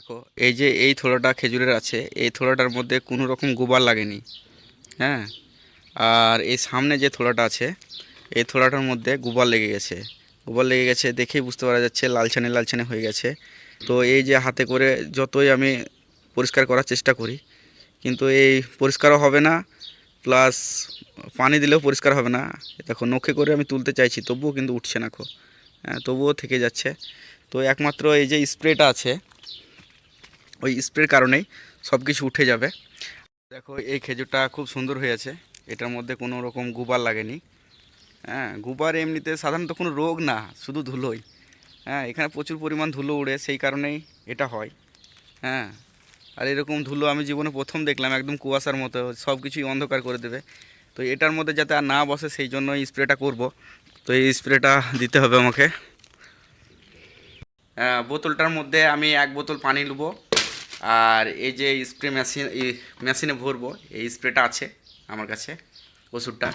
দেখো, এই যে এই থোড়াটা খেজুরের আছে, এই থোড়াটার মধ্যে কোনো রকম গোবার লাগেনি হ্যাঁ? আর এই সামনে যে থোড়াটা আছে, এই থোড়াটার মধ্যে গোবার লেগে গেছে। গোবার লেগে গেছে দেখেই বুঝতে পারা যাচ্ছে লালচানে লালচানে হয়ে গেছে। তো এই যে হাতে করে যতই আমি পরিষ্কার করার চেষ্টা করি, কিন্তু এই পরিষ্কারও হবে না, প্লাস পানি দিলেও পরিষ্কার হবে না। দেখো, নখে করে আমি তুলতে চাইছি, তবুও কিন্তু উঠছে না খো হ্যাঁ তবুও থেকে যাচ্ছে। তো একমাত্র এই যে স্প্রেটা আছে ওই স্প্রের কারণেই সব কিছু উঠে যাবে। দেখো এই খেজুরটা খুব সুন্দর হয়েছে এটার মধ্যে কোনো রকম গুবার লাগেনি। হ্যাঁ গুবার এমনিতে সাধারণত কোনো রোগ না শুধু ধুলোই। হ্যাঁ এখানে প্রচুর পরিমাণ ধুলো উড়ে সেই কারণেই এটা হয়। হ্যাঁ আর এরকম ধুলো আমি জীবনে প্রথম দেখলাম একদম কুয়াশার মতো সব কিছুই অন্ধকার করে দেবে। তো এটার মধ্যে যাতে আর না বসে সেই জন্য স্প্রেটা করব। তো এই স্প্রেটা দিতে হবে আমাকে। আহ, বোতলটার মধ্যে আমি এক বোতল পানি নেব আর এই যে স্প্রে মেশিন মেশিনে ভরবো, এই স্প্রেটা আছে আমার কাছে, ওষুধটা।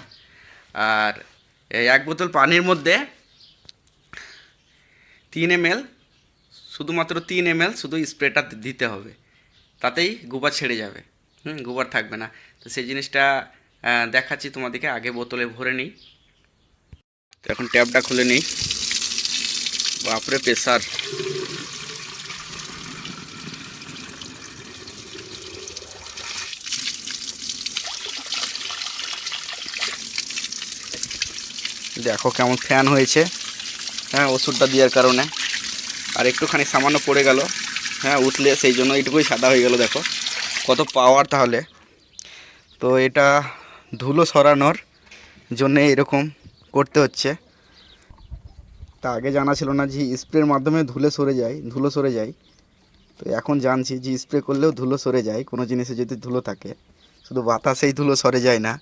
আর এই এক বোতল পানির মধ্যে তিন এম শুধুমাত্র তিন এম শুধু স্প্রেটা দিতে হবে। তাতেই গোবর ছেড়ে যাবে। হুম, গোবর থাকবে না। তো সেই জিনিসটা দেখাচ্ছি তোমাদেরকে, আগে বোতলে ভরে নিই। তো এখন ট্যাপটা খুলে নিই। বাপরে, প্রেসার। দেখো কেমন ফ্যান হয়েছে। হ্যাঁ ওষুধটা দেওয়ার কারণে। আর একটুখানি সামান্য পড়ে গেল। হ্যাঁ উঠলে সেই জন্য এইটুকুই সাদা হয়ে গেল, দেখো। কত পাওয়ার তাহলে। তো এটা ধুলো সরানোর জন্যে এরকম করতে হচ্ছে। তা আগে জানা ছিল না যে স্প্রের মাধ্যমে ধুলে সরে যায়, ধুলো সরে যায়। তো এখন জানছি যে স্প্রে করলেও ধুলো সরে যায়, কোনো জিনিসে যদি ধুলো থাকে। শুধু বাতাসেই ধুলো সরে যায় না।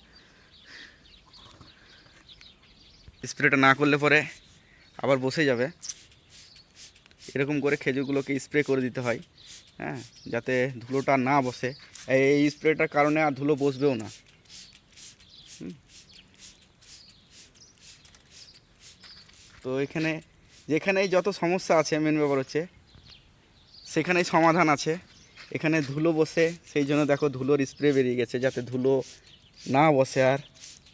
স্প্রেটা না করলে পরে আবার বসে যাবে। এরকম করে খেজুরগুলোকে স্প্রে করে দিতে হয় হ্যাঁ যাতে ধুলোটা না বসে। এই স্প্রেটার কারণে আর ধুলো বসবেও না। তো এখানে, যেখানেই যত সমস্যা আছে মেন ব্যাপার হচ্ছে, সেখানেই সমাধান আছে। এখানে ধুলো বসে, সেই জন্য দেখো ধুলোর স্প্রে বেরিয়ে গেছে, যাতে ধুলো না বসে আর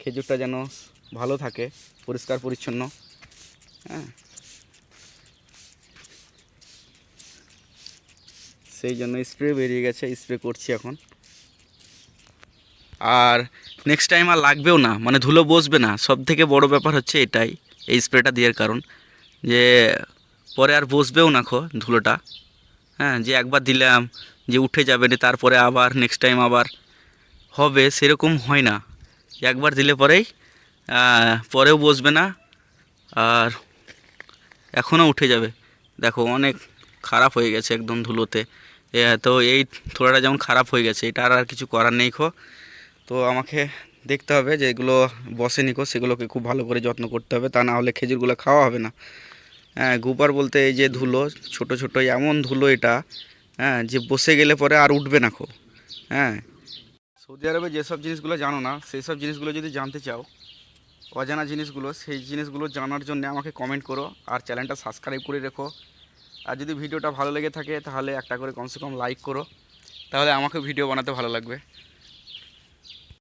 খেজুরটা যেন ভালো থাকে, পরিষ্কার, পরিচ্ছন্ন। হ্যাঁ। সেই জন্য স্প্রে বেরিয়ে গেছে স্প্রে করছি এখন। আর নেক্সট টাইম আর লাগবেও না মানে ধুলো বসবে না। সব থেকে বড় ব্যাপার হচ্ছে এটাই, এই স্প্রেটা দেওয়ার কারণ। যে পরে আর বসবেও না খো ধুলোটা। হ্যাঁ যে একবার দিলাম, যে উঠে যাবে না তারপরে আবার নেক্সট টাইম আবার হবে, সেরকম হয় না। একবার দিলে পরেই পরেও বসবে না। আর এখনও উঠে যাবে। দেখো, অনেক খারাপ হয়ে গেছে একদম ধুলোতে। তো এই থোড়াটা যেমন খারাপ হয়ে গেছে, এটা আর আর কিছু করার নেই খো। তো আমাকে দেখতে হবে যে এগুলো বসেনি খো সেগুলোকে খুব ভালো করে যত্ন করতে হবে, তা না হলে খেজুরগুলো খাওয়া হবে না। হ্যাঁ গুপার বলতে এই যে ধুলো, ছোট ছোট এমন ধুলো এটা হ্যাঁ যে বসে গেলে পরে আর উঠবে না খো। হ্যাঁ সৌদি আরবে যেসব জিনিসগুলো জানো না সেই সব জিনিসগুলো যদি জানতে চাও অজানা জিনিসগুলো, সেই জিনিসগুলো জানার জন্য আমাকে কমেন্ট করো আর চ্যানেলটা সাবস্ক্রাইব করে রেখো। আর যদি ভিডিওটা ভালো লেগে থাকে তাহলে একটা করে কমসে কম লাইক করো। তাহলে আমাকে ভিডিও বানাতে ভালো লাগবে।